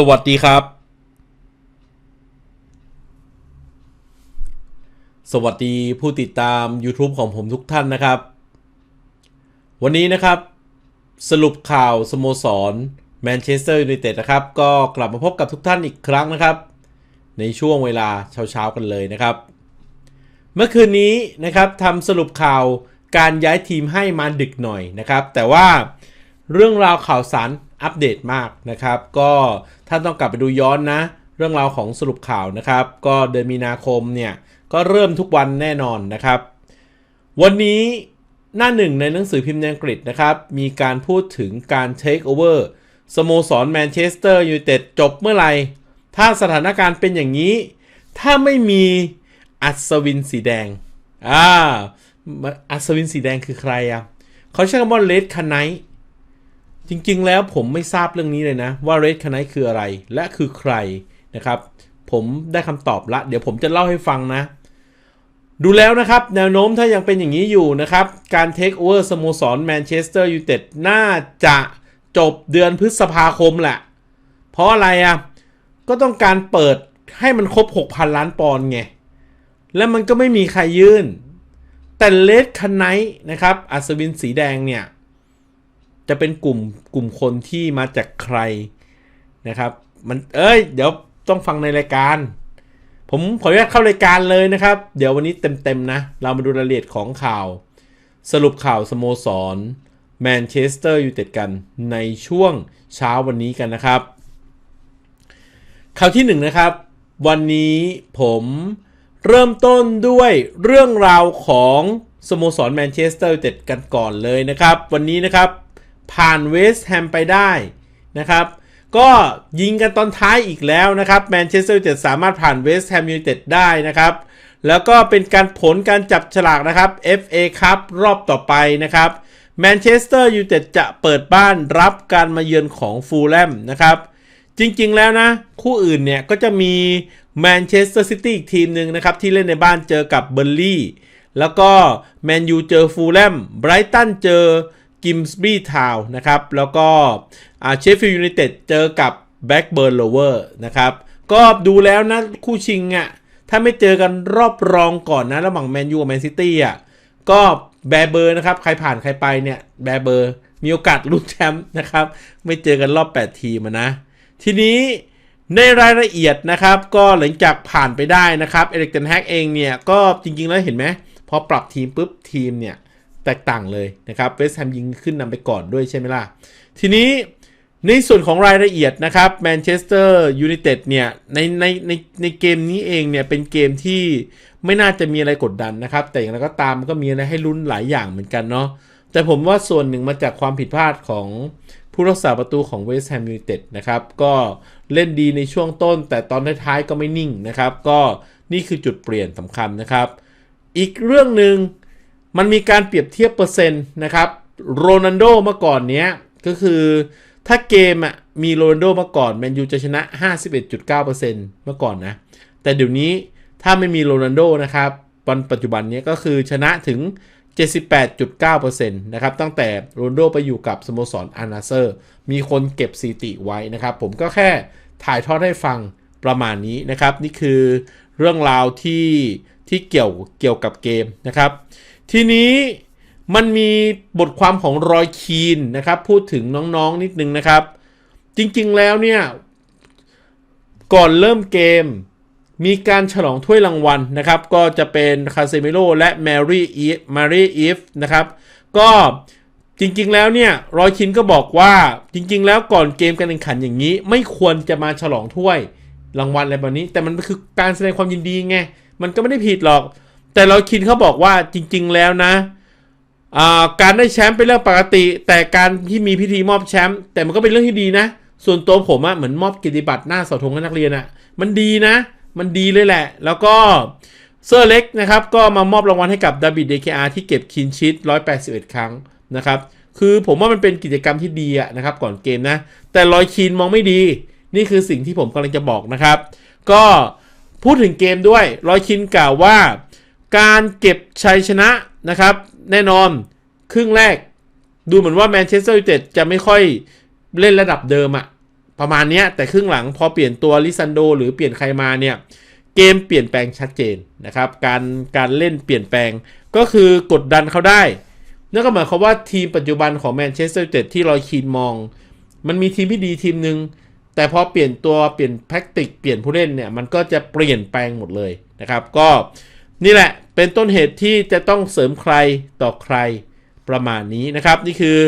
สวัสดีครับ สวัสดีผู้ติดตาม YouTube ของผมทุกท่านนะครับ วันนี้นะครับ สรุปข่าวสโมสรแมนเชสเตอร์ยูไนเต็ดนะครับ ก็กลับมาพบกับทุกท่านอีกครั้งนะครับ ในช่วงเวลาเช้าๆกันเลยนะครับ เมื่อคืนนี้นะครับทำสรุปข่าวการย้ายทีมให้มาดึกหน่อยนะครับ แต่ว่าเรื่องราวข่าวสาร อัปเดตมากนะครับ ก็ท่านต้องกลับไปดูย้อนนะ เรื่องราวของสรุปข่าวนะครับ ก็เดือนมีนาคมเนี่ย ก็เริ่มทุกวันแน่นอนนะครับ วันนี้หน้าหนึ่งในหนังสือพิมพ์อังกฤษนะครับ มีการพูดถึงการเทคโอเวอร์สโมสรแมนเชสเตอร์ยูไนเต็ดจบเมื่อไหร่ ถ้าสถานการณ์เป็นอย่างนี้ ถ้าไม่มีอัศวินสีแดงอ่าอัศวินสีแดงคือใครอะเขาใช้คำว่าเลดค n ไนท์ จริงๆ แล้วผมไม่ทราบเรื่องนี้เลยนะ ว่าเรดค n ไนคืออะไร และคือใครนะครับ ผมได้คำตอบละ เดี๋ยวผมจะเล่าให้ฟังนะ ดูแล้วนะครับ แนวโน้มถ้ายังเป็นอย่างนี้อยู่นะครับ การเทคโอเวอร์สโมสรแมนเชสเตอร์ยูไนเต็ดน่าจะจบเดือนพฤษภาคมแหละ เพราะอะไรอะ ก็ต้องการเปิดให้มันครบ 6,000 ล้านปอนด์ไง และมันก็ไม่มีใครยื่น แต่เลดคันไนนะครับ อัศวินสีแดงเนี่ย จะเป็นกลุ่มกลุ่มคนที่มาจากใครนะครับ มันเอ้ย เดี๋ยวต้องฟังในรายการ ผมขออนุญาตเข้ารายการเลยนะครับ เดี๋ยววันนี้เต็มๆนะ เรามาดูรายละเอียดของข่าว สรุปข่าวสโมสรแมนเชสเตอร์ยูไนเต็ดกันในช่วงเช้าวันนี้กันนะครับ ข่าวที่หนึ่งนะครับ วันนี้ผมเริ่มต้นด้วยเรื่องราวของสโมสรแมนเชสเตอร์ยูไนเต็ดกันก่อนเลยนะครับ วันนี้นะครับ ผ่านเวสต์แฮมไปได้นะครับก็ยิงกันตอนท้ายอีกแล้วนะครับแมนเชสเตอร์ยูไนเต็ดสามารถผ่านเวสต์แฮมยูไนเต็ดได้นะครับ แล้วก็เป็นการผลการจับฉลากนะครับ FA ครับรอบต่อไปนะครับแมนเชสเตอร์ยูไนเต็ดจะเปิดบ้านรับการมาเยือนของฟูลแลมนะครับจริงๆแล้วนะ คู่อื่นเนี่ยก็จะมีแมนเชสเตอร์ซิตี้อีกทีมหนึ่งนะครับ ที่เล่นในบ้านเจอกับเบอร์ลี่แล้วก็แมนยูเจอฟูลแลมไบรตันเจอ กิมส์บีทาวนะครับ แล้วก็เชฟฟิลด์ยูไนเต็ดเจอกับแบ็กเบิร์นโลเวอร์นะครับ ก็ดูแล้วนะคู่ชิงอะ่ะ ถ้าไม่เจอกันรอบรองก่อนนะ ระหว่างแมนยูกับแมนซิตี้อะ ก็แบเบอร์นะครับ ใครผ่านใครไปเนี่ย แบเบอร์ มีโอกาสลุ้นแชมป์นะครับ ไม่เจอกันรอบ 8 ทีมนะ ทีนี้ในรายละเอียดนะครับ ก็หลังจากผ่านไปได้นะครับ เอริกเทนแฮกเองเนี่ย ก็จริงๆแล้วเห็นไหมพอปรับทีมปุ๊บทีมเนี่ย แตกต่างเลยนะครับเวสต์แฮมยิงขึ้นนำไปก่อนด้วยใช่ไหมล่ะ ทีนี้ในส่วนของรายละเอียดนะครับแมนเชสเตอร์ยูไนเต็ดเนี่ยในในในในเกมนี้เองเนี่ยเป็นเกมที่ไม่น่าจะมีอะไรกดดันนะครับ แต่อย่างไรก็ตามก็มีอะไรให้ลุ้นหลายอย่างเหมือนกันเนาะแต่ผมว่าส่วนหนึ่งมาจากความผิดพลาดของผู้รักษาประตูของเวสต์แฮมยูไนเต็ดนะครับ ก็เล่นดีในช่วงต้น แต่ตอนท้ายๆก็ไม่นิ่งนะครับ ก็นี่คือจุดเปลี่ยนสำคัญนะครับ อีกเรื่องหนึ่ง มันมีการเปรียบเทียบเปอร์เซ็นต์นะครับโรนัลโดเมื่อก่อนเนี้ยก็คือถ้าเกมอะมีโรนัลโดมาก่อนแมนยูจะชนะ 51.9%เมื่อก่อนนะ แต่เดี๋ยวนี้ถ้าไม่มีโรนัลโดนะครับวันปัจจุบันนี้ก็คือชนะถึง 78.9%นะครับตั้งแต่โรนัลโดไปอยู่กับสโมสรอานาเซอร์ มีคนเก็บสถิติไว้นะครับ ผมก็แค่ถ่ายทอดให้ฟังประมาณนี้นะครับ นี่คือเรื่องราวที่ที่เกี่ยวเกี่ยวกับเกมนะครับ ทีนี้มันมีบทความของรอยคีนนะครับ พูดถึงน้องๆนิดนึงนะครับ จริงๆแล้วเนี่ย ก่อนเริ่มเกม มีการฉลองถ้วยรางวัลนะครับ ก็จะเป็นคาเซมิโลและแมรี่อีฟมารีอีฟนะครับ ก็จริงๆแล้วเนี่ยรอยคินก็บอกว่าจริง ๆ แล้วก่อนเกมการแข่งขันอย่างนี้ ไม่ควรจะมาฉลองถ้วยรางวัลอะไรแบบนี้ แต่มันคือการแสดงความยินดีไง มันก็ไม่ได้ผิดหรอก แต่รอยคินเขาบอกว่าจริง ๆ แล้วนะการได้แชมป์เป็นเรื่องปกติ แต่การที่มีพิธีมอบแชมป์แต่มันก็เป็นเรื่องที่ดีนะ ส่วนตัวผมอะเหมือนมอบกิติบัตรหน้าเสาธงให้นักเรียนอะมันดีนะ มันดีเลยแหละ แล้วก็เซอร์เล็กนะครับ ก็มามอบรางวัลให้กับดาบิดเดคอาที่เก็บคินชิต 181 ครั้งนะครับ คือผมว่ามันเป็นกิจกรรมที่ดีอะนะครับ ก่อนเกมนะ แต่รอยคีนมองไม่ดี นี่คือสิ่งที่ผมกำลังจะบอกนะครับ ก็พูดถึงเกมด้วยรอยคินกล่าวว่า การเก็บชัยชนะนะครับ แน่นอนครึ่งแรก ดูเหมือนว่าแมนเชสเตอร์ยูไนเต็ดจะไม่ค่อยเล่นระดับเดิมอะประมาณนี้แต่ครึ่งหลังพอเปลี่ยนตัวลิซันโด หรือเปลี่ยนใครมาเนี่ยเกมเปลี่ยนแปลงชัดเจนนะครับการการเล่นเปลี่ยนแปลงก็คือกดดันเขาได้นั่นก็หมายความว่าทีมปัจจุบันของแมนเชสเตอร์ยูไนเต็ดที่ลอยคีนมอง มันมีทีมที่ดีทีมหนึ่งแต่พอเปลี่ยนตัวเปลี่ยนแท็กติกเปลี่ยนผู้เล่นเนี่ยมันก็จะเปลี่ยนแปลงหมดเลยนะครับ ก็ นี่แหละเป็นต้นเหตุที่จะต้องเสริมใครต่อใครประมาณนี้นะครับ นี่คือ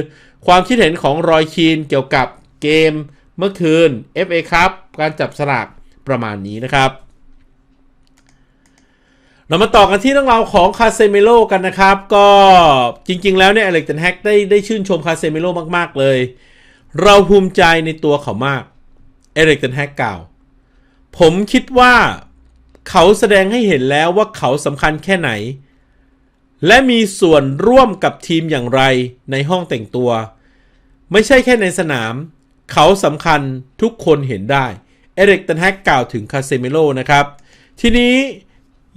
ความคิดเห็นของรอยคีนเกี่ยวกับเกมเมื่อคืน FA ครับการจับสลากประมาณนี้นะครับ เรามาต่อกันที่เรื่องราวของคาเซเมโลกันนะครับ ก็จริงๆแล้วเนี่ยอเล็กเทนแฮกได้ได้ชื่นชมคาเซเมโลมากๆเลย เราภูมิใจในตัวเขามากเอเล็กเทนแฮกกล่าว ผมคิดว่า เขาแสดงให้เห็นแล้วว่าเขาสำคัญแค่ไหน และมีส่วนร่วมกับทีมอย่างไรในห้องแต่งตัว ไม่ใช่แค่ในสนาม เขาสำคัญทุกคนเห็นได้ เอริกตันแฮกกล่าวถึงคาเซเมโลนะครับ ทีนี้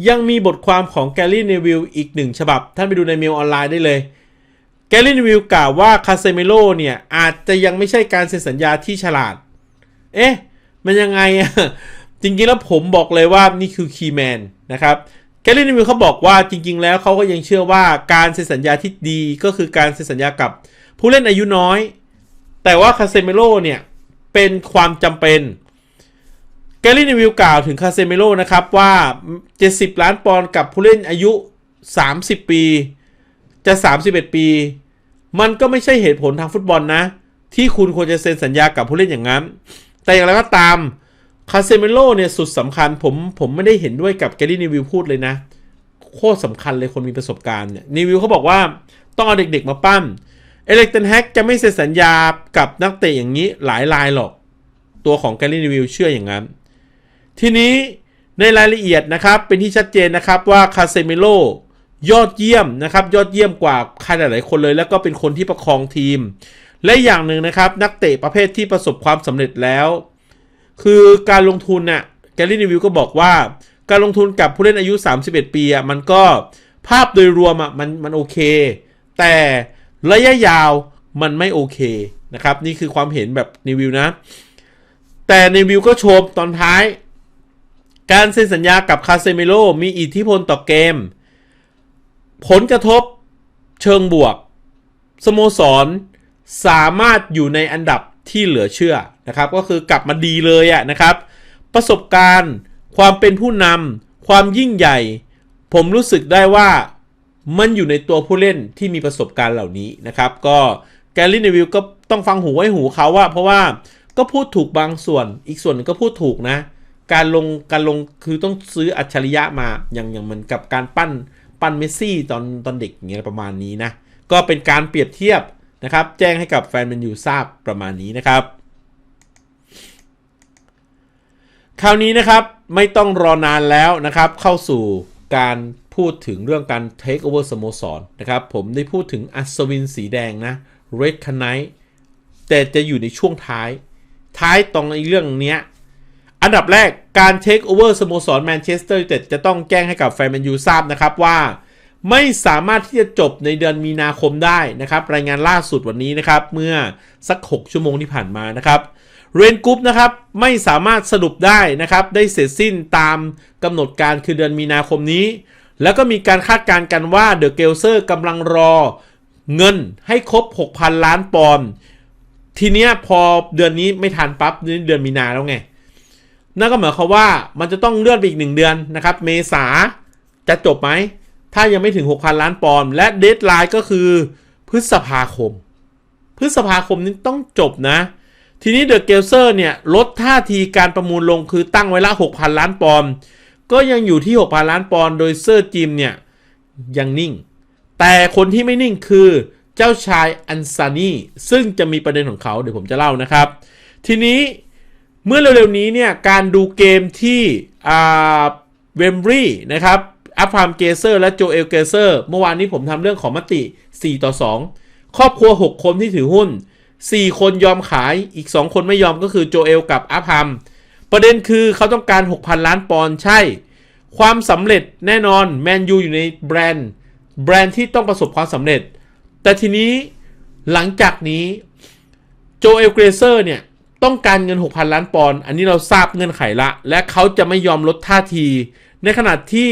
ยังมีบทความของแกลลี่เนวิลอีกหนึ่งฉบับ ท่านไปดูในเมลออนไลน์ได้เลยแกลลี่เนวิลกล่าวว่าคาเซเมโลเนี่ยอาจจะยังไม่ใช่การเซ็นสัญญาที่ฉลาด เอ๊ะ มันยังไงอะ จริงๆแล้วผมบอกเลยว่านี่คือคีย์แมนนะครับแกลลี่นิวิลเขาบอกว่าจริง ๆ แล้วเขาก็ยังเชื่อว่าการเซ็นสัญญาที่ดีก็คือการเซ็นสัญญากับผู้เล่นอายุน้อย แต่ว่าคาเซเมโลเนี่ย เป็นความจำเป็นแกลลี่นิวิลกล่าวถึงคาเซเมโลนะครับว่า 70 ล้านปอนด์กับผู้เล่นอายุ 30 ปี จะ 31 ปี มันก็ไม่ใช่เหตุผลทางฟุตบอลนะ ที่คุณควรจะเซ็นสัญญากับผู้เล่นอย่างนั้น แต่อย่างไรก็ตาม คาเซเมโลเนี่ยสุดสำคัญผมผมไม่ได้เห็นด้วยกับแกลลี่นิวิลพูดเลยนะ โคตรสำคัญเลยคนมีประสบการณ์เนี่ยนิวิลเขาบอกว่าต้องเอาเด็กๆมาปั้มเอเล็กเทนแฮกจะไม่เซ็นสัญญากับนักเตะอย่างนี้หลายรายหรอก ตัวของแกลลี่นิวิลเชื่ออย่างนั้น ทีนี้ในรายละเอียดนะครับเป็นที่ชัดเจนนะครับว่าคาเซเมโลยอดเยี่ยมนะครับยอดเยี่ยมกว่าใครหลายๆคนเลย แล้วก็เป็นคนที่ประคองทีม และอย่างหนึ่งนะครับนักเตะประเภทที่ประสบความสำเร็จแล้ว คือการลงทุนน่ะแกลลี่นิวิลก็บอกว่า การลงทุนกับผู้เล่นอายุ 31 ปีอะมันก็ภาพโดยรวมอะมันมันโอเค แต่ระยะยาวมันไม่โอเคนะครับ นี่คือความเห็นแบบนิวิลนะ แต่นิวิลก็ชมตอนท้าย การเซ็นสัญญากับคาเซเมโลมีอิทธิพลต่อเกม ผลกระทบเชิงบวก สโมสรสามารถอยู่ในอันดับ ที่เหลือเชื่อนะครับ ก็คือกลับมาดีเลยอะนะครับ ประสบการณ์ ความเป็นผู้นำความยิ่งใหญ่ ผมรู้สึกได้ว่ามันอยู่ในตัวผู้เล่นที่มีประสบการณ์เหล่านี้นะครับ ก็แกลลี่เนวิลก็ต้องฟังหูไว้หูเขาว่า เพราะว่าก็พูดถูกบางส่วน อีกส่วนหนึงก็พูดถูกนะ การลงการลงคือต้องซื้ออัจฉริยะมาอย่างอย่างเหมือนกับการปั้นปั้นเมสซี่ตอนตอนเด็กอย่างเงี้ยประมาณนี้นะก็เป็นการเปรียบเทียบ นะครับ แจ้งให้กับแฟนแมนยูทราบประมาณนี้นะครับ คราวนี้นะครับไม่ต้องรอนานแล้วนะครับ เข้าสู่การพูดถึงเรื่องการ take over สโมสรนะครับ ผมได้พูดถึงอัศวินสีแดงนะ Red c a n i t e แต่จะอยู่ในช่วงท้าย ท้ายตรงในเรื่องนี้อันดับแรกการ take over สโมสรแมนเชสเตอร์ยูไนเต็ดจะต้องแจ้งให้กับแฟนแมนยูทราบนะครับว่า ไม่สามารถที่จะจบในเดือนมีนาคมได้นะครับ รายงานล่าสุดวันนี้นะครับเมื่อสัก 6 ชั่วโมงที่ผ่านมานะครับเรนกรุ๊ปนะครับไม่สามารถสรุปได้นะครับ ได้เสร็จสิ้นตามกำหนดการคือเดือนมีนาคมนี้ แล้วก็มีการคาดการณ์กันว่าเดอะเกลเซอร์กำลังรอเงินให้ครบ 6,000 ล้านปอนด์ทีเนี้ยพอเดือนนี้ไม่ทันปั๊บนี่เดือนมีนาแล้วไง นั่นก็หมายความว่ามันจะต้องเลื่อนไปอีกหนึ่งเดือนนะครับ เมษาจะจบไหม ถ้ายังไม่ถึง 6,000 ล้านปอนด์และเดทไลน์ก็คือพฤษภาคม พฤษภาคมนี้ต้องจบนะ ทีนี้เดอะเกลเซอร์เนี่ยลดท่าทีการประมูลลงคือตั้งไว้ละ 6,000 ล้านปอนด์ก็ยังอยู่ที่ 6,000 ล้านปอนด์โดยเซอร์จิมเนี่ยยังนิ่ง แต่คนที่ไม่นิ่งคือเจ้าชายอันซานีซึ่งจะมีประเด็นของเขาเดี๋ยวผมจะเล่านะครับ ทีนี้เมื่อเร็วๆนี้เนี่ยการดูเกมที่เวมบรีนะครับ อัพรามเกเซอร์และโจเอลเกเซอร์เมื่อวานนี้ผมทำเรื่องของมติ 4 ต่อ 2 ครอบครัว 6 คนที่ถือหุ้น 4 คนยอมขายอีก 2 คนไม่ยอมก็คือโจเอลกับอัพรามประเด็นคือเขาต้องการ 6,000 ล้านปอนด์ใช่ ความสำเร็จแน่นอนแมนยูอยู่ในแบรนด์ แบรนด์ที่ต้องประสบความสำเร็จ แต่ทีนี้หลังจากนี้โจเอลเกรเซอร์เนี่ยต้องการเงิน 6,000 ล้านปอนด์อันนี้เราทราบเงื่อนไขละ และเขาจะไม่ยอมลดท่าที ในขณะที่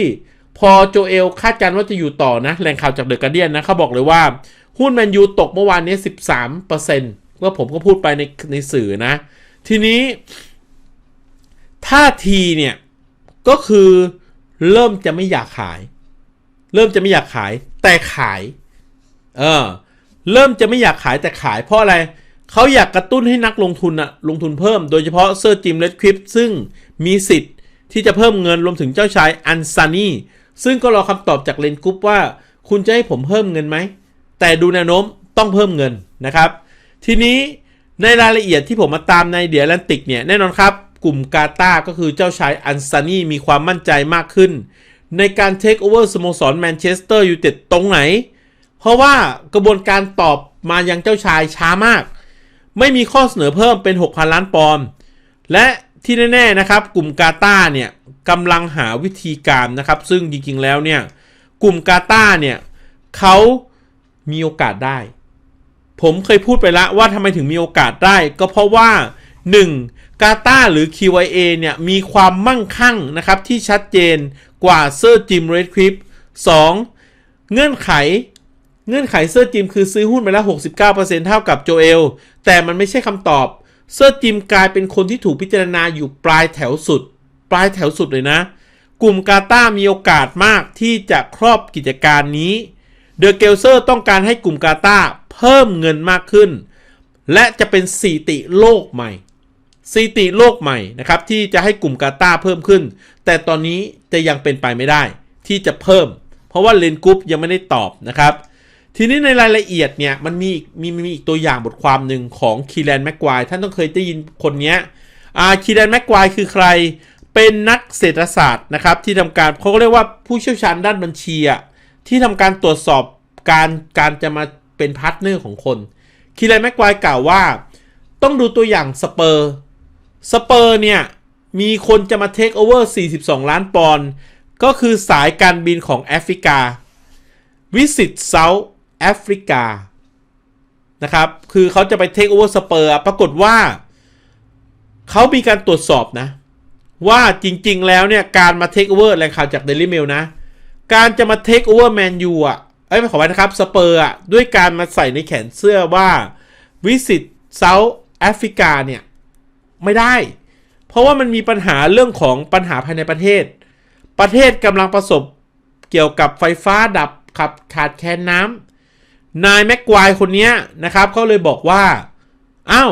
พอโจเอลคาดการณ์ว่าจะอยู่ต่อนะแหล่งข่าวจากเดอะการเดียนนะเขาบอกเลยว่า หุ้นแมนยูตกเมื่อวานนี้ 13%ว่าผมก็พูดไปในในสื่อนะ ทีนี้ท่าทีเนี่ย ก็คือเริ่มจะไม่อยากขาย เริ่มจะไม่อยากขาย แต่ขาย เออ เริ่มจะไม่อยากขายแต่ขายเพราะอะไรเขาอยากกระตุ้นให้นักลงทุนอะลงทุนเพิ่มโดยเฉพาะเซอร์จิมเลดคริปซึ่งมีสิทธิ์ที่จะเพิ่มเงินรวมถึงเจ้าชายอันซานี ซึ่งก็รอคำตอบจากเลนกรุ๊ปว่า คุณจะให้ผมเพิ่มเงินไหม แต่ดูแนวโน้มต้องเพิ่มเงินนะครับ ทีนี้ในรายละเอียดที่ผมมาตามในเดียแลนติกเนี่ยแน่นอนครับ กลุ่มกาตาก็คือเจ้าชายอันซานีมีความมั่นใจมากขึ้น ในการเทคโอเวอร์สโมสรแมนเชสเตอร์ยูไนเต็ดตรงไหน เพราะว่ากระบวนการตอบมายังเจ้าชายช้ามาก ไม่มีข้อเสนอเพิ่มเป็น 6,000 ล้านปอนด์และที่แน่ๆนะครับ กลุ่มกาตาเนี่ย กำลังหาวิธีการนะครับ ซึ่งจริงๆแล้วเนี่ยกลุ่มกาตาเนี่ยเขามีโอกาสได้ ผมเคยพูดไปแล้วว่าทำไมถึงมีโอกาสได้ ก็เพราะว่า 1. กาตาหรือ QIA เนี่ยมีความมั่งคั่งนะครับที่ชัดเจนกว่าเซอร์จิมเรดคริป 2. เงื่อนไขเงื่อนไขเซอร์จิมคือซื้อหุ้นไปแล้ว 69%เท่ากับโจเอล แต่มันไม่ใช่คำตอบ เซอร์จิมกลายเป็นคนที่ถูกพิจารณาอยู่ปลายแถวสุด ปลายแถวสุดเลยนะ กลุ่มกาตามีโอกาสมากที่จะครอบกิจการนี้ เดอะเกลเซอร์ต้องการให้กลุ่มกาตาเพิ่มเงินมากขึ้น และจะเป็นสิติโลกใหม่สิติโลกใหม่นะครับที่จะให้กลุ่มกาตาเพิ่มขึ้น แต่ตอนนี้จะยังเป็นไปไม่ได้ที่จะเพิ่ม เพราะว่าเลนกรุ๊ปยังไม่ได้ตอบนะครับทีนี้ในรายละเอียดเนี่ยมันมีมีมีอีกตัวอย่างบทความหนึ่งของคีแลนแม็กควายท่านต้องเคยได้ยินคนนี้อ่าคีแลนแม็กควายคือใคร เป็นนักเศรษฐศาสตร์นะครับ ที่ทำการเขาเรียกว่าผู้เชี่ยวชาญด้านบัญชีอะที่ทำการตรวจสอบการการจะมาเป็นพาร์ทเนอร์ของคนคีแลนแม็กควายกล่าวว่า ต้องดูตัวอย่างสเปอร์สเปอร์เนี่ยมีคนจะมาเทคโอเวอร์42 ล้านปอนด์ก็คือสายการบินของแอฟริกา วิสิตเซาท์แอฟริกานะครับ คือเขาจะไปเทคโอเวอร์สเปอร์ ปรากฏว่า เขามีการตรวจสอบนะ ว่าจริงๆ แล้วเนี่ย การมาเทคโอเวอร์แหล่งข่าวจากเดลิเมลนะ การจะมาเทคโอเวอร์แมนยูอะเอ้ยขอไว้นะครับสเปอร์อะด้วยการมาใส่ในแขนเสื้อว่าวิสิตเซาท์แอฟริกาเนี่ย ไม่ได้ เพราะว่ามันมีปัญหาเรื่องของปัญหาภายในประเทศ ประเทศกำลังประสบเกี่ยวกับไฟฟ้าดับขับขาดแคลนน้ำนายแม็กควายคนนี้นะครับเขาเลยบอกว่าอ้าว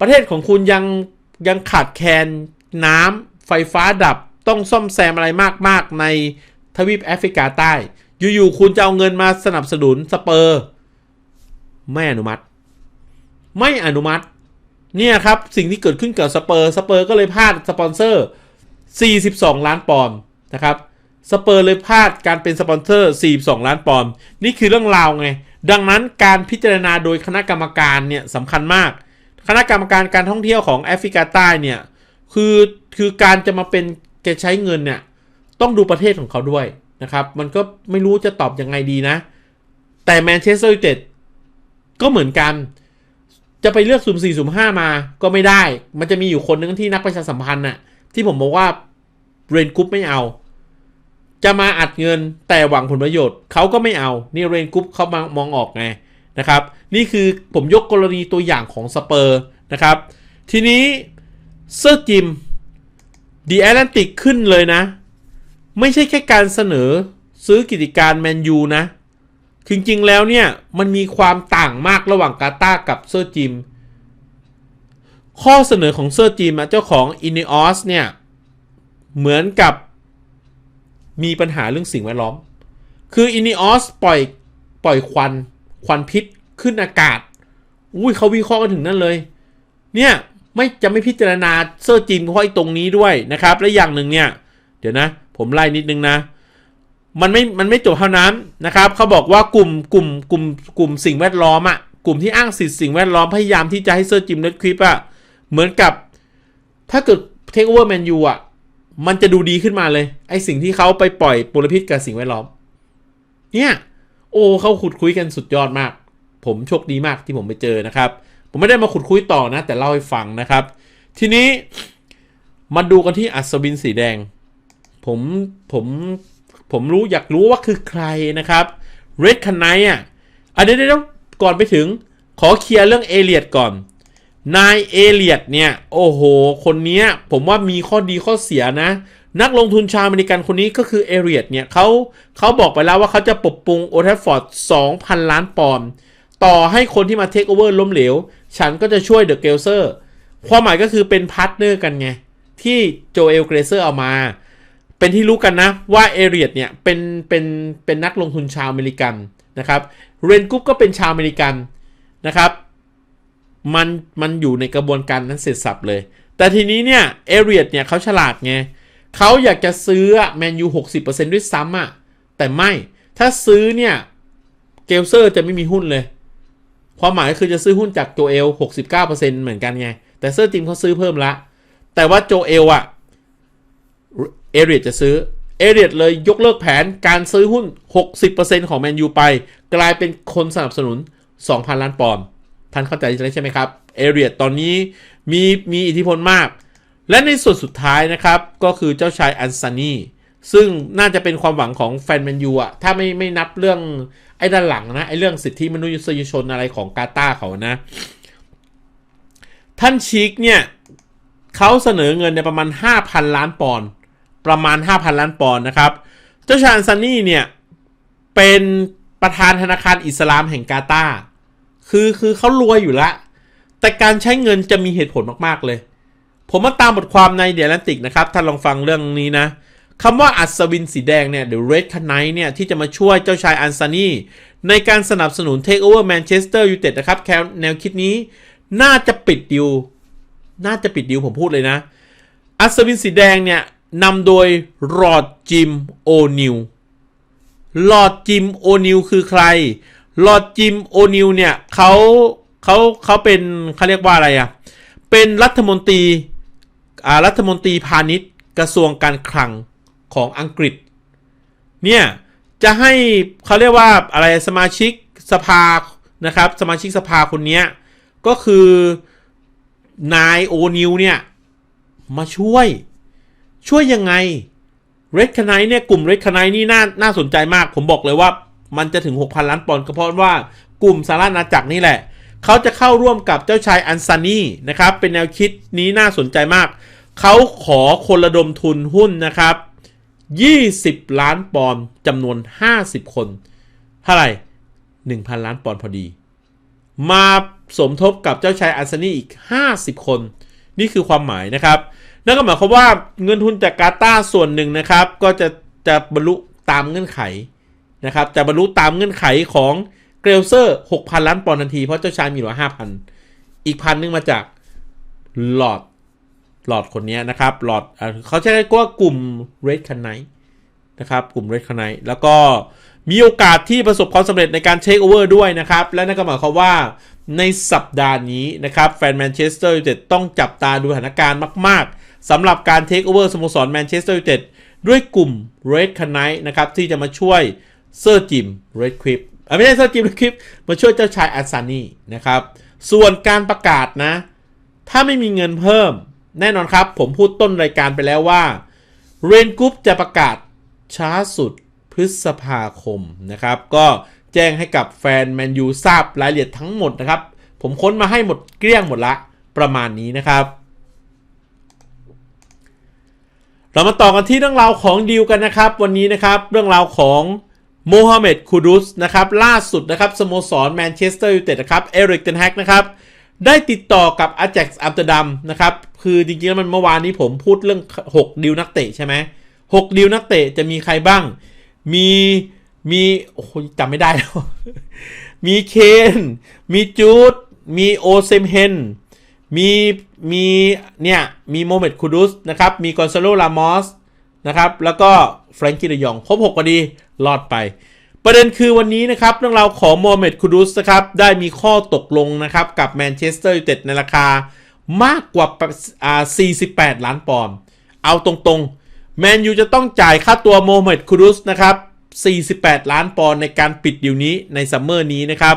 ประเทศของคุณยังยังขาดแคลนน้ำ ไฟฟ้าดับต้องซ่อมแซมอะไรมากๆ ในทวีปแอฟริกาใต้ อยู่ๆคุณจะเอาเงินมาสนับสนุนสเปอร์ไม่อนุมัติ ไม่อนุมัติ เนี่ยครับ สิ่งที่เกิดขึ้นกับสเปอร์สเปอร์ก็เลยพลาดสปอนเซอร์ 42 ล้านปอนด์นะครับสเปอร์เลยพลาดการเป็นสปอนเซอร์ 42 ล้านปอนด์นี่คือเรื่องราวไง ดังนั้นการพิจารณาโดยคณะกรรมการเนี่ยสำคัญมาก คณะกรรมการการท่องเที่ยวของแอฟริกาใต้เนี่ย คือคือการจะมาเป็นแกใช้เงินเนี่ยต้องดูประเทศของเขาด้วยนะครับ มันก็ไม่รู้จะตอบยังไงดีนะ แต่แมนเชสเตอร์ยูไนเต็ดก็เหมือนกัน จะไปเลือกสุ่มสี่สุ่มห้ามาก็ไม่ได้ มันจะมีอยู่คนนึงที่นักประชาสัมพันธ์น่ะที่ผมบอกว่าเรนกรุ๊ปไม่เอา จะมาอัดเงินแต่หวังผลประโยชน์เขาก็ไม่เอานี่เรนกรุ๊ปเขามามองออกไงนะครับ นี่คือผมยกกรณีตัวอย่างของสเปอร์นะครับ ทีนี้ เซอร์จิมดีแอตแลนติกขึ้นเลยนะ ไม่ใช่แค่การเสนอซื้อกิจการแมนยูนะ จริงๆแล้วเนี่ย มันมีความต่างมากระหว่างกาตาร์กับเซอร์จิม ข้อเสนอของเซอร์จิมอะเจ้าของอินิออสเนี่ย เหมือนกับมีปัญหาเรื่องสิ่งแวดล้อม คืออินิออสปล่อยปล่อยควัน ควันพิษขึ้นอากาศ อุ้ยเขาวิเคราะห์กันถึงนั่นเลย เนี่ย ไม่จะไม่พิจารณาเซอร์จิมเพราไอ้ตรงนี้ด้วยนะครับ และอย่างหนึ่งเนี่ย เดี๋ยวนะ ผมไล่นิดนึงนะ มันไม่มันไม่จบเท่านั้นนะครับเขาบอกว่ากลุ่มกลุ่มกลุ่มกลุ่มสิ่งแวดล้อมอะกลุ่มที่อ้างสิทธิ์สิ่งแวดล้อมพยายามที่จะให้เซอร์จิมเลดคลิปอะเหมือนกับ ถ้าเกิดเทคโอเวอร์แมนยูอะมันจะดูดีขึ้นมาเลยไอสิ่งที่เขาไปปล่อยปลพิษกับสิ่งแวดล้อม เนี่ย โอ้เขาขุดคุยกันสุดยอดมาก ผมโชคดีมากที่ผมไปเจอนะครับ ผมไม่ได้มาขุดคุยต่อนะ แต่เล่าให้ฟังนะครับ ทีนี้มาดูกันที่อัศวินสีแดง ผมผมผมรู้อยากรู้ว่าคือใครนะครับเรดคันไนอะอะเดี๋ยวเดี๋ยวก่อนไปถึงขอเคลียร์เรื่องเอเลียดก่อนนายเอเลียดเนี่ย โอ้โห คนนี้ผมว่ามีข้อดีข้อเสียนะ นักลงทุนชาวอเมริกันคนนี้ก็คือเอเลียดเนี่ยเขาเขาบอกไปแล้วว่าเขาจะปรับปรุงโอเทฟฟอร์ด2,000 ล้านปอนด์ ต่อให้คนที่มาเทคโอเวอร์ล้มเหลว ฉันก็จะช่วยเดอะเกลเซอร์ความหมายก็คือเป็นพาร์ทเนอร์กันไง ที่โจเอลเกรเซอร์เอามา เป็นที่รู้กันนะว่าเอเรียดเนี่ยเป็นเป็นเป็นนักลงทุนชาวอเมริกันนะครับเรนกุ๊ปก็เป็นชาวอเมริกันนะครับมันมันอยู่ในกระบวนการนั้นเสร็จสับเลย แต่ทีนี้เนี่ยเอเรียดเนี่ยเขาฉลาดไงเขาอยากจะซื้อแมนยูหกสิบเปอร์เซนต์ด้วยซ้ำอะแต่ไม่ถ้าซื้อเนี่ยเกลเซอร์จะไม่มีหุ้นเลย ความหมายคือจะซื้อหุ้นจากโจเอล 69%เหมือนกันไง แต่เซอร์จิมเขาซื้อเพิ่มละ แต่ว่าโจเอลอะเอเรียจะซื้อ เอเรียเลยยกเลิกแผนการซื้อหุ้น 60%ของแมนยูไป กลายเป็นคนสนับสนุน 2,000 ล้านปอนด์ ท่านเข้าใจใช่ไหมครับ เอเรียตอนนี้มีมีอิทธิพลมาก และในส่วนสุดท้ายนะครับ ก็คือเจ้าชายอันซานีซึ่งน่าจะเป็นความหวังของแฟนแมนยูอะถ้าไม่ไม่นับเรื่อง ไอ้ด้านหลังนะไอ้เรื่องสิทธิมนุษยชนอะไรของกาตาร์เขานะ ท่านชิกเนี่ยเขาเสนอเงินในประมาณ 5,000 ล้านปอนด์ประมาณ 5,000 ล้านปอนด์นะครับ เจ้าชายอันซานีเนี่ย เป็นประธานธนาคารอิสลามแห่งกาตาร์คือคือเขารวยอยู่ละ แต่การใช้เงินจะมีเหตุผลมาก ๆ เลย ผมมาตามบทความในเดียแลนติกนะครับ ท่านลองฟังเรื่องนี้นะ คำว่าอัศวินสีแดงเนี่ย The Red Knight เนี่ย ที่จะมาช่วยเจ้าชายอันซานีในการสนับสนุน Take Over Manchester United นะครับแนวคิดนี้ น่าจะปิดดิว น่าจะปิดดิวผมพูดเลยนะ อัศวินสีแดงเนี่ยนำโดยรอดจิมโอนิวลอดจิมโอนิวคือใครลอดจิมโอนิวเนี่ยเขาเขาเขาเป็นเขาเรียกว่าอะไรอะ่ะ เป็นรัฐมนตรีอ่ารัฐมนตรีพาณิชย์กระทรวงการคลัง ของอังกฤษ เนี่ยจะให้เขาเรียกว่าอะไรสมาชิกสภานะครับ สมาชิกสภาคนนี้ก็คือนายโอนิวเนี่ย มาช่วย ช่วยยังไงเรดคานายเนี่ยกลุ่มเรดคานายนี่น่าน่าสนใจมาก ผมบอกเลยว่ามันจะถึง 6,000 ล้านปอนด์ก็เพราะว่ากลุ่มสารานาจักรนี่แหละ เขาจะเข้าร่วมกับเจ้าชายอันซานีนะครับ เป็นแนวคิดนี้น่าสนใจมาก เขาขอคนระดมทุนหุ้นนะครับ 20 ล้านปอนด์จำนวน 50 คนเท่าไหร่1,000 ล้านปอนด์พอดี มาสมทบกับเจ้าชายอันซานีอีก 50 คน นี่คือความหมายนะครับ นั่นก็หมายความว่าเงินทุนจากกาตาส่วนหนึ่งนะครับ ก็จะจะบรรลุตามเงื่อนไขนะครับจะบรรลุตามเงื่อนไขของเกรลเซอร์ 6,000 ล้านปอนด์ทันที เพราะเจ้าชายมีหรือ5,000 อีกพันนึงมาจากหลอด หลอดคนนี้นะครับหลอดเขาใช้ว่ากลุ่ม Red c a n i นะครับกลุ่ม Red c a n i แล้วก็มีโอกาสที่ประสบความสำเร็จในการเทคโอเวอร์ด้วยนะครับ และนั่นก็หมายความว่าในสัปดาห์นี้นะครับแฟนแมนเชสเตอร์ยูไนเต็ดต้องจับตาดูสถานการณ์มาก ๆสำหรับการเทคโอเวอร์สโมสรแมนเชสเตอร์ยูไนเต็ดด้วยกลุ่ม Red c a n i นะครับที่จะมาช่วยเซอร์จิม Red q u i p ไม่ใช่เซอร์จิม Red q u i p มาช่วยเจ้าชายอัลซานีนะครับส่วนการประกาศนะ ถ้าไม่มีเงินเพิ่ม แน่นอนครับ ผมพูดต้นรายการไปแล้วว่าเรนกรุ๊ปจะประกาศช้าสุดพฤษภาคมนะครับ ก็แจ้งให้กับแฟนแมนยูทราบรายละเอียดทั้งหมดนะครับ ผมค้นมาให้หมดเกลี้ยงหมดละประมาณนี้นะครับ เรามาต่อกันที่เรื่องราวของดิวกันนะครับ วันนี้นะครับเรื่องราวของโมฮัมเหม็ดคูดุสนะครับล่าสุดนะครับสโมสรแมนเชสเตอร์ยูไนเต็ดนะครับเอริกเทนแฮกนะครับ ได้ติดต่อกับอา j จ x อัมสเตอร์ดัมนะครับ คือจริงๆแล้วมันเมื่อวานนี้ผมพูดเรื่อง 6 ดิวนักเตะใช่ไหมหกดิวนักเตะจะมีใครบ้าง มีมีโอ้ยจำไม่ได้แล้ว มีเคน มีจูด มีโอเซมเฮน มีมีเนี่ยมีโมเมดคูดุสนะครับ มีกอนซาโลลามอสนะครับ แล้วก็แฟรงกี้เดยองครบหกพอดีรอดไป ประเด็นคือวันนี้นะครับเรื่องราวของโมเมดคูดุสนะครับได้มีข้อตกลงนะครับกับแมนเชสเตอร์ยูไนเต็ดในราคามากกว่าอ่า48 ล้านปอนด์เอาตรงๆแมนยูจะต้องจ่ายค่าตัวโมเมดคูดุสนะครับ48 ล้านปอนด์ในการปิดดิวนี้ในซัมเมอร์นี้นะครับ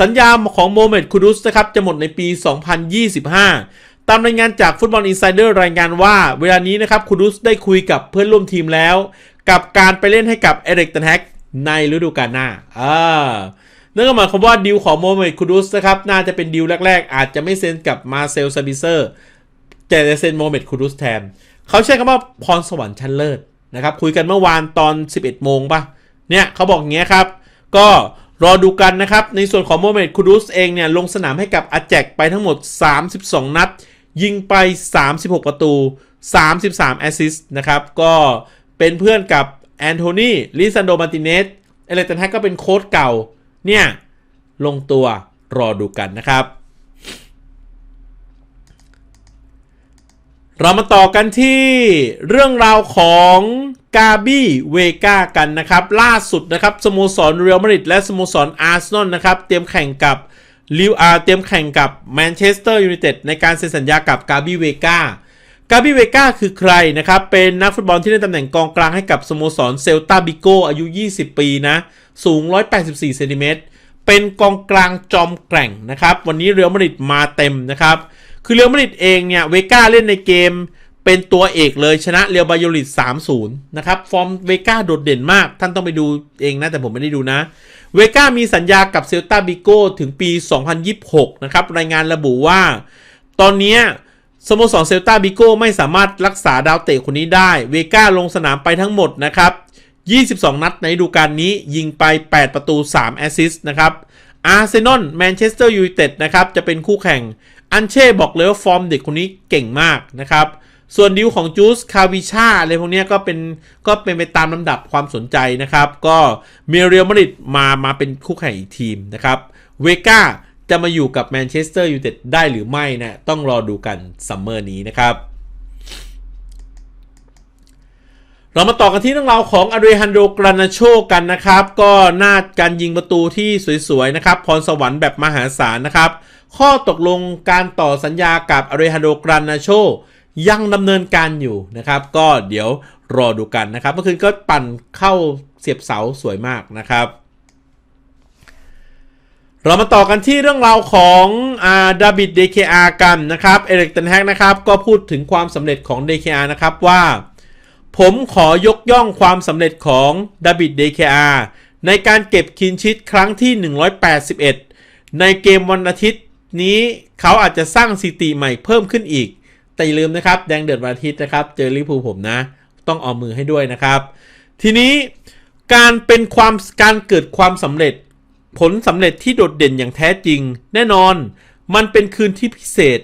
สัญญาของโมเมดคูดุสนะครับจะหมดในปี 2025 ตามรายงานจากฟุตบอลอินไซเดอร์รายงานว่า เวลานี้นะครับคูดุสได้คุยกับเพื่อนร่วมทีมแล้ว กับการไปเล่นให้กับเอริกตันแฮก ในฤดูกาลหน้าอ่านั่นก็หมายความว่าดีลของโมเมดคูดุสนะครับ น่าจะเป็นดีลแรก ๆ อาจจะไม่เซ็นกับมาเซลซาบิเซอร์แต่จะเซ็นโมเมดคูดุสแทน เขาใช้คำว่าพรสวรรค์ชั้นเลิศนะครับ คุยกันเมื่อวานตอน 11 โมงปะเนี่ยเขาบอกอย่างเงี้ยครับ ก็รอดูกันนะครับ ในส่วนของโมเมดคูดุสเองเนี่ย ลงสนามให้กับอาแจกไปทั้งหมด 32 นัด ยิงไป 36 ประตู 33 แอสซิสต์นะครับ ก็เป็นเพื่อนกับ แอนโทนีลิซันโดมาติเนสเอเลตันแฮกก็เป็นโค้ชเก่า เนี่ย ลงตัวรอดูกันนะครับ เรามาต่อกันที่เรื่องราวของกาบี้เวกากันนะครับ ล่าสุดนะครับสโมสรเรอัลมาดริดและสโมสรอาร์เซนอลนะครับ เตรียมแข่งกับลิวอาร์เตรียมแข่งกับแมนเชสเตอร์ยูไนเต็ดในการเซ็นสัญญากับกาบี้เวกา กาบี้เวกาคือใครนะครับ เป็นนักฟุตบอลที่เล่นตำแหน่งกองกลางให้กับสโมสรเซลตาบิโกอายุ 20 ปีนะ สูง 184เซนติเมตรเป็นกองกลางจอมแกร่งนะครับ วันนี้เรอัลมาดริดมาเต็มนะครับ คือเรอัลมาดริดเองเนี่ยเวก้าเล่นในเกมเป็นตัวเอกเลยชนะเรียวบายโลิด3-0 นะครับ ฟอร์มเวก้าโดดเด่นมาก ท่านต้องไปดูเองนะ แต่ผมไม่ได้ดูนะ เวก้ามีสัญญากับเซลตาบิโกถึงปี 2026 นะครับ รายงานระบุว่า ตอนนี้ สโมสรเซลตาบิโก้ไม่สามารถรักษาดาวเตะคนนี้ได้ เวกาลงสนามไปทั้งหมดนะครับ 22 นัดในฤดูกาลนี้ยิงไป 8 ประตู 3 แอสซิสต์นะครับ อาร์เซนอลแมนเชสเตอร์ยูไนเต็ดนะครับ จะเป็นคู่แข่ง อันเช่บอกเลยว่าฟอร์มเด็กคนนี้เก่งมากนะครับ ส่วนดิวของจูสคาวิชาอะไรพวกนี้ก็เป็นก็เป็นไปตามลำดับความสนใจนะครับ ก็เมเรียลมาริดมามาเป็นคู่แข่งอีกทีมนะครับ เวกา จะมาอยู่กับแมนเชสเตอร์ยูไนเต็ดได้หรือไม่นะต้องรอดูกันซัมเมอร์นี้นะครับ เรามาต่อกันที่เรื่องราวของอาริฮันโดกรานาโชกันนะครับ ก็น่าการยิงประตูที่สวยๆนะครับพรสวรรค์แบบมหาศาลนะครับ ข้อตกลงการต่อสัญญากับอาริฮันโดกรานาโชยังดำเนินการอยู่นะครับ ก็เดี๋ยวรอดูกันนะครับ เมื่อคืนก็ปั่นเข้าเสียบเสาสวยมากนะครับ เรามาต่อกันที่เรื่องราวของอาดาบิดเดคอากันนะครับ เอริกตันแฮกนะครับ ก็พูดถึงความสำเร็จของ DKR นะครับว่า ผมขอยกย่องความสำเร็จของดาบิดเดคอาในการเก็บคินชิตครั้งที่ 181 ในเกมวันอาทิตย์นี้เขาอาจจะสร้างสถิติใหม่เพิ่มขึ้นอีก แต่อย่าลืมนะครับ แดงเดือดวันอาทิตย์นะครับ เจอลิพูผมนะ ต้องเอามือให้ด้วยนะครับ ทีนี้การเป็นความการเกิดความสำเร็จ ผลสำเร็จที่โดดเด่นอย่างแท้จริง แน่นอน มันเป็นคืนที่พิเศษ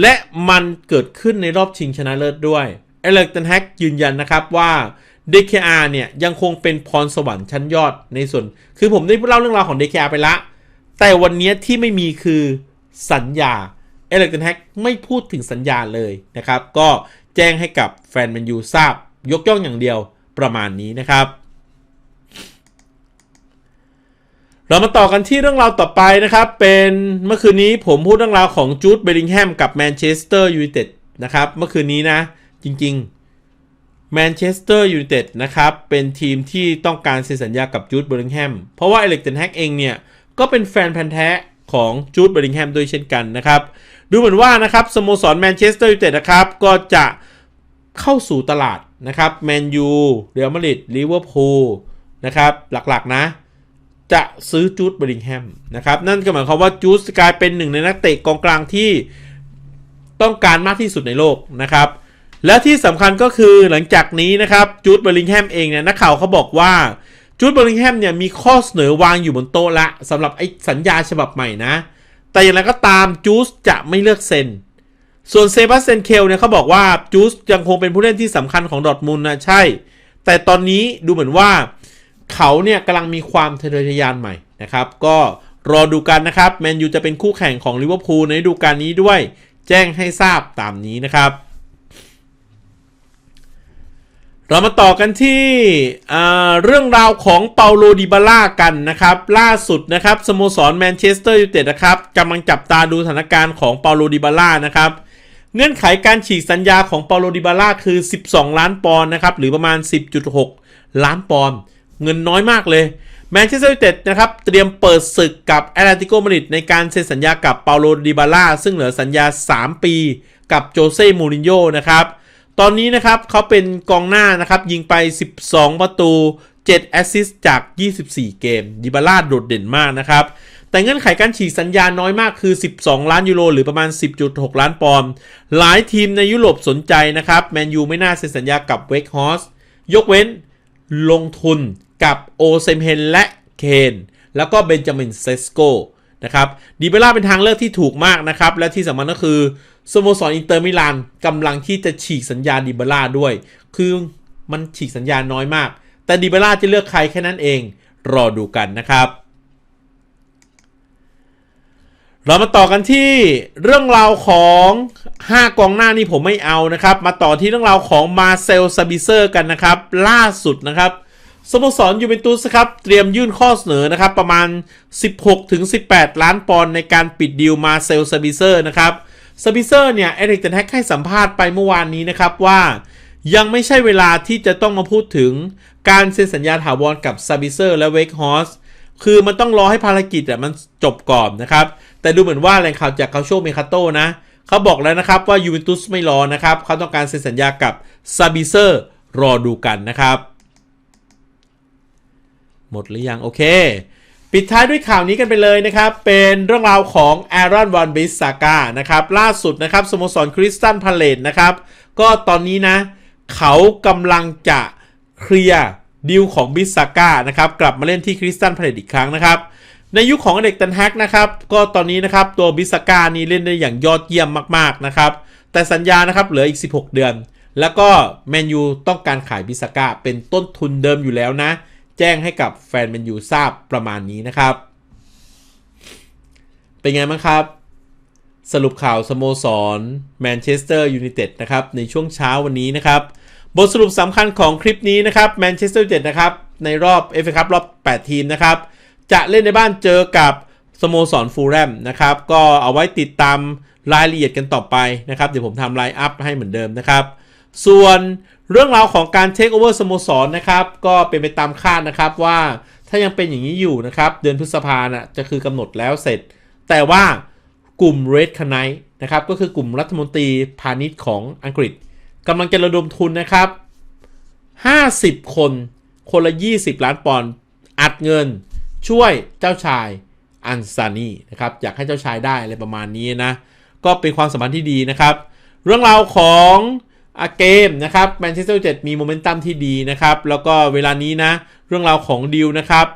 และมันเกิดขึ้นในรอบชิงชนะเลิศด้วยเอเล็กตันแฮกยืนยันนะครับว่า DKR เนี่ย ยังคงเป็นพรสวรรค์ชั้นยอดในส่วน คือผมได้เล่าเรื่องราวของ DKR ไปละ แต่วันนี้ที่ไม่มีคือสัญญาเอเล็กตันแฮกไม่พูดถึงสัญญาเลยนะครับ ก็แจ้งให้กับแฟนแมนยูทราบยกย่องอย่างเดียวประมาณนี้นะครับ เรามาต่อกันที่เรื่องราวต่อไปนะครับ เป็นเมื่อคืนนี้ผมพูดเรื่องราวของจูดเบลลิงแฮมกับแมนเชสเตอร์ยูไนเต็ดนะครับเมื่อคืนนี้นะ จริงๆแมนเชสเตอร์ยูไนเต็ดนะครับ เป็นทีมที่ต้องการเซ็นสัญญากับจูดเบลลิงแฮมเพราะว่าเอเล็กเทนแฮกเองเนี่ย ก็เป็นแฟนพันธ์แท้ของจูดเบลลิงแฮมด้วยเช่นกันนะครับ ดูเหมือนว่านะครับสโมสรแมนเชสเตอร์ยูไนเต็ดนะครับก็จะเข้าสู่ตลาดนะครับแมนยูเรอัลมาดริดลิเวอร์พูลนะครับหลักๆนะ จะซื้อจูดเบลลิงแฮมนะครับนั่นก็หมายความว่าจูดกลายเป็นหนึ่งในนักเตะกองกลางที่ต้องการมากที่สุดในโลกนะครับ และที่สำคัญก็คือหลังจากนี้นะครับจูดเบลลิงแฮมเองเนี่ยนักข่าวเขาบอกว่าจูดเบลลิงแฮมเนี่ยมีข้อเสนอวางอยู่บนโต๊ะละสำหรับไอ้สัญญาฉบับใหม่นะ แต่อย่างไรก็ตามจูสจะไม่เลือกเซ็นส่วนเซบาสเซนเคลเนี่ยเขาบอกว่าจูสยังคงเป็นผู้เล่นที่สำคัญของดอทมุนนะใช่ แต่ตอนนี้ดูเหมือนว่า เขาเนี่ยกำลังมีความทะเยอทะยานใหม่นะครับ ก็รอดูกันนะครับแมนยูจะเป็นคู่แข่งของลิเวอร์พูลในฤดูกาลนี้ด้วย แจ้งให้ทราบตามนี้นะครับ เรามาต่อกันที่เรื่องราวของเปาโลดิบาล่ากันนะครับ ล่าสุดนะครับสโมสรแมนเชสเตอร์ยูไนเต็ดนะครับกำลังจับตาดูสถานการณ์ของเปาโลดิบาล่านะครับเงื่อนไขการฉีกสัญญาของเปาโลดิบาล่าคือ 12 ล้านปอนด์นะครับ หรือประมาณ 10.6 ล้านปอนด์ เงินน้อยมากเลยแมนเชสเตอร์ยูไนเต็ดนะครับเตรียมเปิดศึกกับแอตเลติโกมาดริดในการเซ็นสัญญากับเปาโลดิบาล่าซึ่งเหลือสัญญา 3 ปีกับโจเซ่มูรินโญ่นะครับตอนนี้นะครับเขาเป็นกองหน้านะครับยิงไป 12 ประตู 7 แอสซิสต์จาก 24 เกม ดิบาล่าโดดเด่นมากนะครับ แต่เงื่อนไขการฉีกสัญญาน้อยมากคือ 12 ล้านยูโรหรือประมาณ 10.6 ล้านปอนด์หลายทีมในยุโรปสนใจนะครับ แมนยูไม่น่าเซ็นสัญญากับเวกฮอสยกเว้นลงทุน กับโอเซมเฮนและเคนแล้วก็เบนจามินเซสโกนะครับดิเบล่าเป็นทางเลือกที่ถูกมากนะครับ และที่สำคัญก็คือสโมสรอินเตอร์มิลานกำลังที่จะฉีกสัญญาดิเบล่าด้วย คือมันฉีกสัญญาน้อยมาก แต่ดิเบล่าจะเลือกใครแค่นั้นเอง รอดูกันนะครับ เรามาต่อกันที่เรื่องราวของ 5 กองหน้านี่ผมไม่เอานะครับ มาต่อที่เรื่องราวของมาเซลซาบิเซอร์กันนะครับ ล่าสุดนะครับ สโมสรยูเวนตุสครับ เตรียมยื่นข้อเสนอนะครับ ประมาณ 16-18 ล้านปอนด์ในการปิดดีลมาเซลซาบิเซอร์นะครับซาบิเซอร์เนี่ยเอริกเทนแฮกให้สัมภาษณ์ไปเมื่อวานนี้นะครับว่ายังไม่ใช่เวลาที่จะต้องมาพูดถึงการเซ็นสัญญาถาวรกับซาบิเซอร์และเวกฮอสคือมันต้องรอให้ภารกิจอะมันจบก่อนนะครับ แต่ดูเหมือนว่าแหล่งข่าวจากคาโชเมคาโตนะ เขาบอกแล้วนะครับว่ายูเวนตุสไม่รอนะครับ เขาต้องการเซ็นสัญญากับซาบิเซอร์รอดูกันนะครับ หมดหรือยังโอเค ปิดท้ายด้วยข่าวนี้กันไปเลยนะครับ เป็นเรื่องราวของแอรอนวอนบิสซากานะครับ ล่าสุดนะครับสโมสรคริสตันพาเลตนะครับ ก็ตอนนี้นะ เขากำลังจะเคลียร์ดีลของบิสซาก้านะครับกลับมาเล่นที่คริสตันพาเลตอีกครั้งนะครับในยุคขของอเด็กตันแฮกนะครับก็ตอนนี้นะครับตัวบิสกานี่เล่นได้อย่างยอดเยี่ยมมากๆนะครับแต่สัญญานะครับเหลืออีก 16 เดือน แล้วก็แมนยูต้องการขายบิสกาเป็นต้นทุนเดิมอยู่แล้วนะ แจ้งให้กับแฟนแมนยูทราบประมาณนี้นะครับ เป็นไงบ้างครับ สรุปข่าวสโมสรแมนเชสเตอร์ยูไนเต็ดนะครับในช่วงเช้าวันนี้นะครับ บทสรุปสำคัญของคลิปนี้นะครับแมนเชสเตอร์ยูไนเต็ดนะครับในรอบเอฟเอคัพรอบ 8 ทีมนะครับ จะเล่นในบ้านเจอกับสโมสรฟูลแลมนะครับ ก็เอาไว้ติดตามรายละเอียดกันต่อไปนะครับ เดี๋ยวผมทำไลน์อัพให้เหมือนเดิมนะครับ ส่วน เรื่องราวของการเทคโอเวอร์สโมสรนะครับ ก็เป็นไปตามคาดนะครับว่าถ้ายังเป็นอย่างนี้อยู่นะครับ เดือนพฤษภาน่ะจะคือกำหนดแล้วเสร็จ แต่ว่ากลุ่ม Red c a n i นะครับก็คือกลุ่มรัฐมนตรีพาณิชย์ของอังกฤษกำลังจะระดมทุนนะครับ 50 คน คนละ 20 ล้านปอนด์อัดเงินช่วยเจ้าชายอันซานีนะครับอยากให้เจ้าชายได้อะไรประมาณนี้นะ ก็เป็นความสัมพันธ์ที่ดีนะครับ เรื่องราวของ เกมนะครับแมนเชสเตอร์ยูไนเต็ดมีโมเมนตัมที่ดีนะครับ แล้วก็เวลานี้นะ เรื่องราวของดิวนะครับ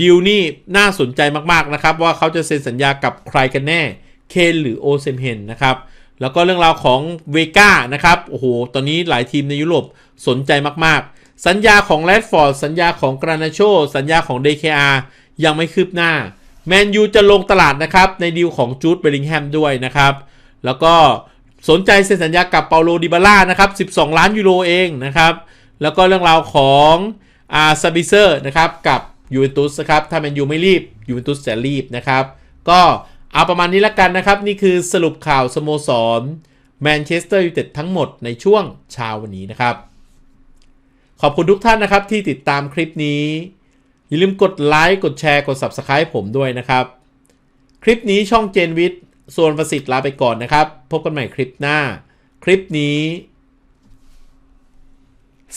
ดิวนี่น่าสนใจมากๆนะครับ ว่าเขาจะเซ็นสัญญากับใครกันแน่ เคนหรือโอเซมเฮนนะครับ แล้วก็เรื่องราวของเวก้านะครับโอ้โหตอนนี้หลายทีมในยุโรปสนใจมากๆ สัญญาของแรดฟอร์ดสัญญาของกรานาโชสัญญาของ DKR ยังไม่คืบหน้าแมนยูจะลงตลาดนะครับในดีลของจูดเบลลิงแฮมด้วยนะครับ แล้วก็ สนใจเซ็นสัญญากับเปาโลดิบาล่านะครับ 12 ล้านยูโรเองนะครับ แล้วก็เรื่องราวของอาซาบิเซอร์นะครับกับยูเวนตุสครับถ้าแมนยูไม่รีบยูเวนตุสจะรีบนะครับ ก็เอาประมาณนี้ละกันนะครับ นี่คือสรุปข่าวสโมสรแมนเชสเตอร์ยูไนเต็ดทั้งหมดในช่วงเช้าวันนี้นะครับ ขอบคุณทุกท่านนะครับที่ติดตามคลิปนี้ อย่าลืมกดไลค์กดแชร์กด Subscribe ผมด้วยนะครับ คลิปนี้ช่องเจนวิทย์ ส่วนประสิทธิ์ลาไปก่อนนะครับ พบกันใหม่คลิปหน้า คลิปนี้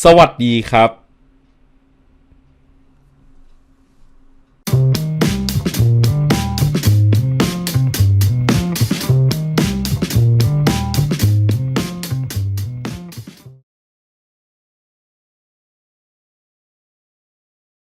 สวัสดีครับ